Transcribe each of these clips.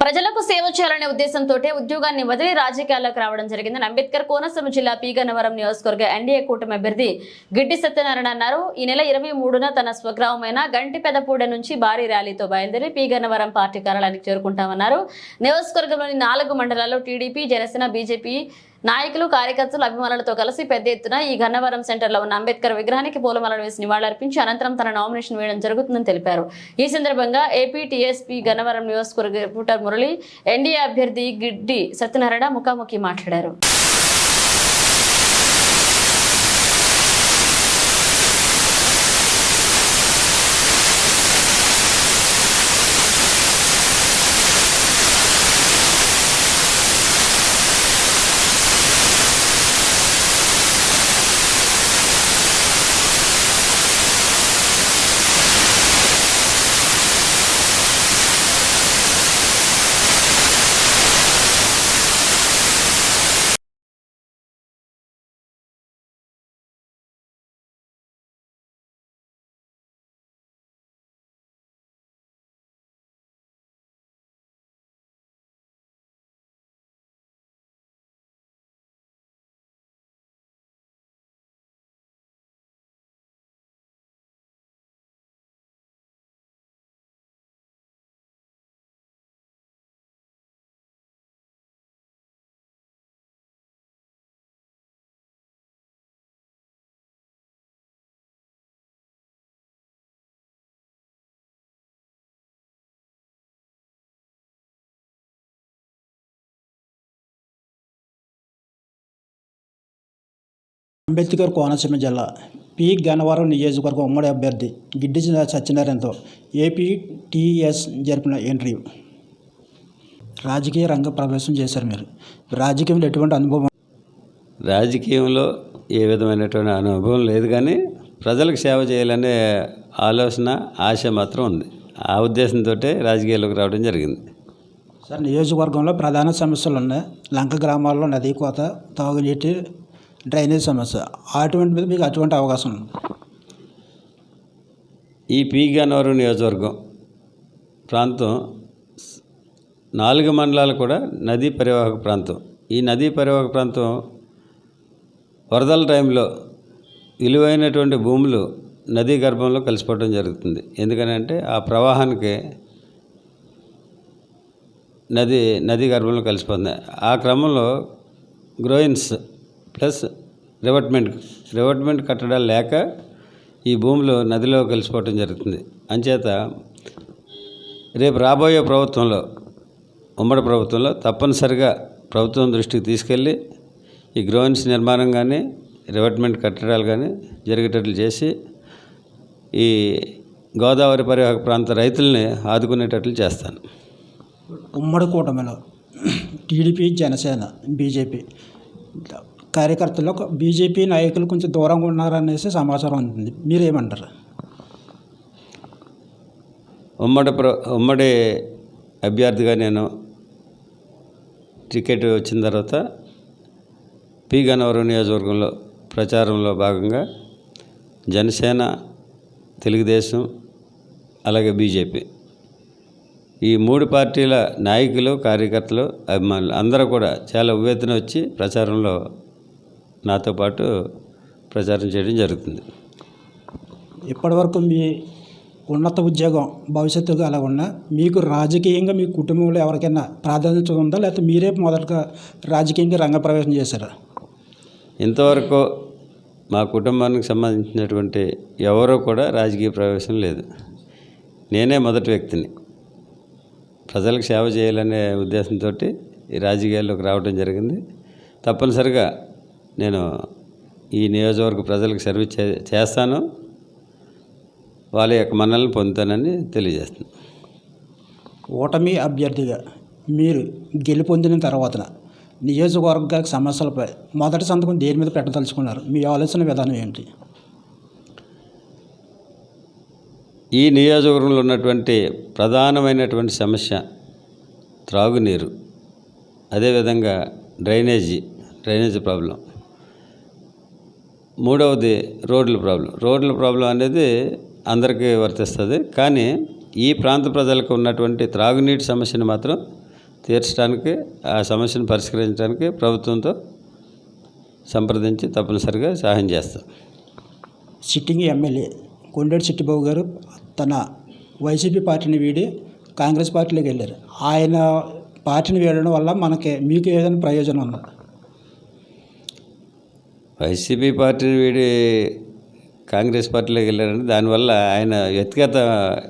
ప్రజలకు సేవ చేయాలనే ఉద్దేశంతో ఉద్యోగాన్ని వదిలి రాజకీయాల్లోకి రావడం జరిగిందని అంబేద్కర్ కోనసీమ జిల్లా పీగన్నవరం నియోజకవర్గ ఎన్డీఏ కూటమి అభ్యర్థి గిడ్డి సత్యనారాయణ అన్నారు. ఈ నెల ఇరవై మూడున తన స్వగ్రామమైన గంటిపెదపూడ నుంచి భారీ ర్యాలీతో బయలుదేరి పీగన్నవరం పార్టీ కార్యాలయానికి చేరుకుంటామన్నారు. నియోజకవర్గంలోని నాలుగు మండలాల్లో టీడీపీ జనసేన బీజేపీ నాయకులు కార్యకర్తలు అభిమానులతో కలిసి పెద్ద ఎత్తున ఈ గన్నవరం సెంటర్లో ఉన్న అంబేద్కర్ విగ్రహానికి పూలమాలలు వేసి నివాళులర్పించి అనంతరం తన నామినేషన్ వేయడం జరుగుతుందని తెలిపారు. ఈ సందర్భంగా ఏపీ టీఎస్పీ గన్నవరం నియోజకవర్గ రిపోర్టర్ మురళి ఎన్డీఏ అభ్యర్థి గిడ్డి సత్యనారాయణ ముఖాముఖి మాట్లాడారు. అంబేద్కర్ కోనసీమ జిల్లా పి. గన్నవరం నియోజకవర్గం ఉమ్మడి అభ్యర్థి గిడ్డి సత్యనారాయణతో ఏపీ టీఎస్ జరిపిన ఇంటర్వ్యూ రాజకీయ రంగ ప్రవేశం చేశారు మీరు. రాజకీయంలో ఎటువంటి అనుభవం? రాజకీయంలో ఏ విధమైనటువంటి అనుభవం లేదు కానీ ప్రజలకు సేవ చేయాలనే ఆలోచన ఆశ మాత్రం ఉంది. ఆ ఉద్దేశంతో రాజకీయాల్లోకి రావడం జరిగింది. సార్ నియోజకవర్గంలో ప్రధాన సమస్యలు ఉన్నాయి. లంక గ్రామాల్లో నదీ కోత తాగునీటి డ్రైనేజ్ సమస్య. అటువంటి మీద మీకు అటువంటి అవకాశం ఉంది? ఈ పీ గన్నవరం నియోజకవర్గం ప్రాంతం నాలుగు మండలాలు కూడా నదీ పరివాహక ప్రాంతం. ఈ నదీ పరివాహక ప్రాంతం వరదల టైంలో విలువైనటువంటి భూములు నదీ గర్భంలో కలిసిపోవడం జరుగుతుంది. ఎందుకనంటే ఆ ప్రవాహానికి నది నదీ గర్భంలో కలిసిపోతుంది ఆ క్రమంలో గ్రోయిన్స్ ప్లస్ రివర్ట్మెంట్ రివర్ట్మెంట్ కట్టడాలు లేక ఈ భూములు నదిలో కలిసిపోవటం జరుగుతుంది. అంచేత రేపు రాబోయే ప్రభుత్వంలో ఉమ్మడి ప్రభుత్వంలో తప్పనిసరిగా ప్రభుత్వం దృష్టికి తీసుకెళ్ళి ఈ గ్రోయిన్స్ నిర్మాణం కానీ రివర్ట్మెంట్ కట్టడాలు కానీ జరిగేటట్లు చేసి ఈ గోదావరి పరివాహక ప్రాంత రైతుల్ని ఆదుకునేటట్లు చేస్తాను. ఉమ్మడి కూటమిలో టీడీపీ జనసేన బీజేపీ కార్యకర్తలు బీజేపీ నాయకులు కొంచెం దూరంగా ఉన్నారనేసి సమాచారం ఉంటుంది మీరేమంటారు? ఉమ్మడి ప్ర ఉమ్మడి అభ్యర్థిగా నేను టికెట్ వచ్చిన తర్వాత పి గన్నవరం నియోజకవర్గంలో ప్రచారంలో భాగంగా జనసేన తెలుగుదేశం అలాగే బీజేపీ ఈ మూడు పార్టీల నాయకులు కార్యకర్తలు అభిమానులు అందరూ కూడా చాలా ఉవ్వెత్తున వచ్చి ప్రచారంలో నాతో పాటు ప్రచారం చేయడం జరుగుతుంది. ఇప్పటివరకు మీ ఉన్నత ఉద్యోగం భవిష్యత్తుగా అలా ఉన్నా మీకు రాజకీయంగా మీ కుటుంబంలో ఎవరికైనా ప్రాధాన్యత ఉందా? లేకపోతే మీరే మొదటగా రాజకీయంగా రంగప్రవేశం చేశారా? ఇంతవరకు మా కుటుంబానికి సంబంధించినటువంటి ఎవరూ కూడా రాజకీయ ప్రవేశం లేదు. నేనే మొదటి వ్యక్తిని. ప్రజలకు సేవ చేయాలనే ఉద్దేశంతో ఈ రాజకీయాల్లోకి రావడం జరిగింది. తప్పనిసరిగా నేను ఈ నియోజకవర్గ ప్రజలకు సర్వీస్ చే చేస్తాను. వాళ్ళ యొక్క మన్నలను పొందుతానని తెలియజేస్తున్నాను. ఓటమి అభ్యర్థిగా మీరు గెలుపొందిన తర్వాత నియోజకవర్గ సమస్యలపై మొదటి సంతకం దేని మీద పెట్టదలుచుకున్నారు మీ ఆలోచన విధానం ఏంటి? ఈ నియోజకవర్గంలో ఉన్నటువంటి ప్రధానమైనటువంటి సమస్య త్రాగునీరు. అదేవిధంగా డ్రైనేజీ డ్రైనేజీ ప్రాబ్లం. మూడవది రోడ్ల ప్రాబ్లం. రోడ్ల ప్రాబ్లం అనేది అందరికీ వర్తిస్తుంది. కానీ ఈ ప్రాంత ప్రజలకు ఉన్నటువంటి త్రాగునీటి సమస్యను మాత్రం తీర్చడానికి ఆ సమస్యను పరిష్కరించడానికి ప్రభుత్వంతో సంప్రదించి తప్పనిసరిగా సహాయం చేస్తాం. సిట్టింగ్ ఎమ్మెల్యే కొండేటి చిట్టిబాబు గారు తన వైసీపీ పార్టీని వీడి కాంగ్రెస్ పార్టీలోకి వెళ్ళారు. ఆయన పార్టీని వీడడం వల్ల మనకి మీకు ఏదైనా ప్రయోజనం ఉందా? వైసీపీ పార్టీని వీడి కాంగ్రెస్ పార్టీలోకి వెళ్ళారంటే దానివల్ల ఆయన వ్యక్తిగత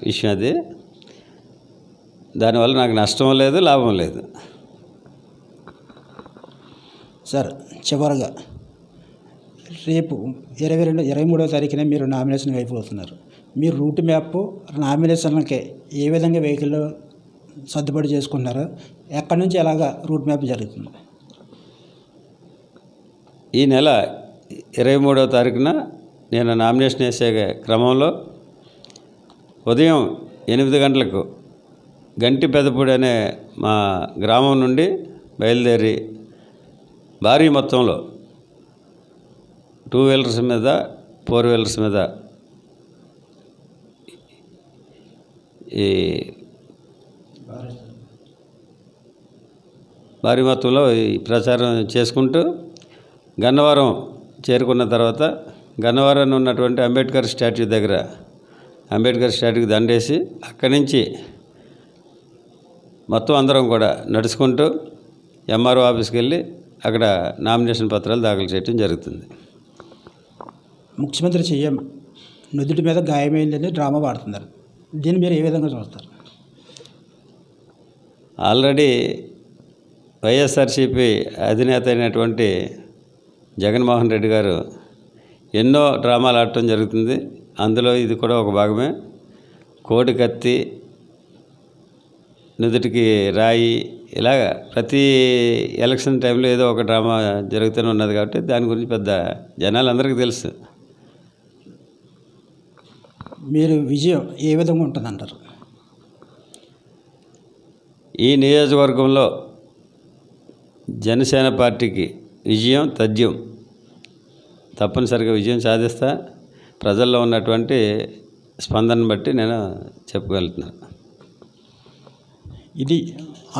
విషయం అది. దానివల్ల నాకు నష్టం లేదు లాభం లేదు. సార్ చివరగా రేపు ఇరవై రెండు ఇరవై మూడవ తారీఖున మీరు నామినేషన్ అయిపోతున్నారు. మీరు రూట్ మ్యాప్ నామినేషన్లకి ఏ విధంగా వెహికల్ సర్దుబాటు చేసుకున్నారో ఎక్కడి నుంచి ఎలాగా రూట్ మ్యాప్ జరుగుతుంది? ఈ నెల ఇరవై మూడవ తారీఖున నేను నామినేషన్ వేసే క్రమంలో ఉదయం ఎనిమిది గంటలకు గంటి పెదపూడి అనే మా గ్రామం నుండి బయలుదేరి భారీ మొత్తంలో టూ వీలర్స్ మీద ఫోర్ వీలర్స్ మీద ఈ భారీ మొత్తంలో ఈ ప్రచారం చేసుకుంటూ గన్నవరం చేరుకున్న తర్వాత గన్నవరం ఉన్నటువంటి అంబేద్కర్ స్టాట్యూ దగ్గర అంబేద్కర్ స్టాట్యూకి దండేసి అక్కడి నుంచి మొత్తం అందరం కూడా నడుచుకుంటూ ఎంఆర్ఓ ఆఫీస్కి వెళ్ళి అక్కడ నామినేషన్ పత్రాలు దాఖలు చేయడం జరుగుతుంది. ముఖ్యమంత్రి సీఎం నుదుటి మీద గాయమైందని డ్రామా వాడుతున్నారు దీన్ని మీరు ఏ విధంగా చూస్తారు? ఆల్రెడీ వైఎస్ఆర్సీపీ అధినేత అయినటువంటి జగన్మోహన్ రెడ్డి గారు ఎన్నో డ్రామాలు ఆడటం జరుగుతుంది. అందులో ఇది కూడా ఒక భాగమే. కోడి కత్తి నుదుటికి రాయి ఇలాగ ప్రతి ఎలక్షన్ టైంలో ఏదో ఒక డ్రామా జరుగుతూనే ఉన్నది కాబట్టి దాని గురించి పెద్ద జనాలందరికీ తెలుసు. మీరు విజయం ఏ విధంగా ఉంటుందంటారు? ఈ నియోజకవర్గంలో జనసేన పార్టీకి విజయం తథ్యం. తప్పనిసరిగా విజయం సాధిస్తా. ప్రజల్లో ఉన్నటువంటి స్పందన బట్టి నేను చెప్పగలుగుతున్నాను ఇది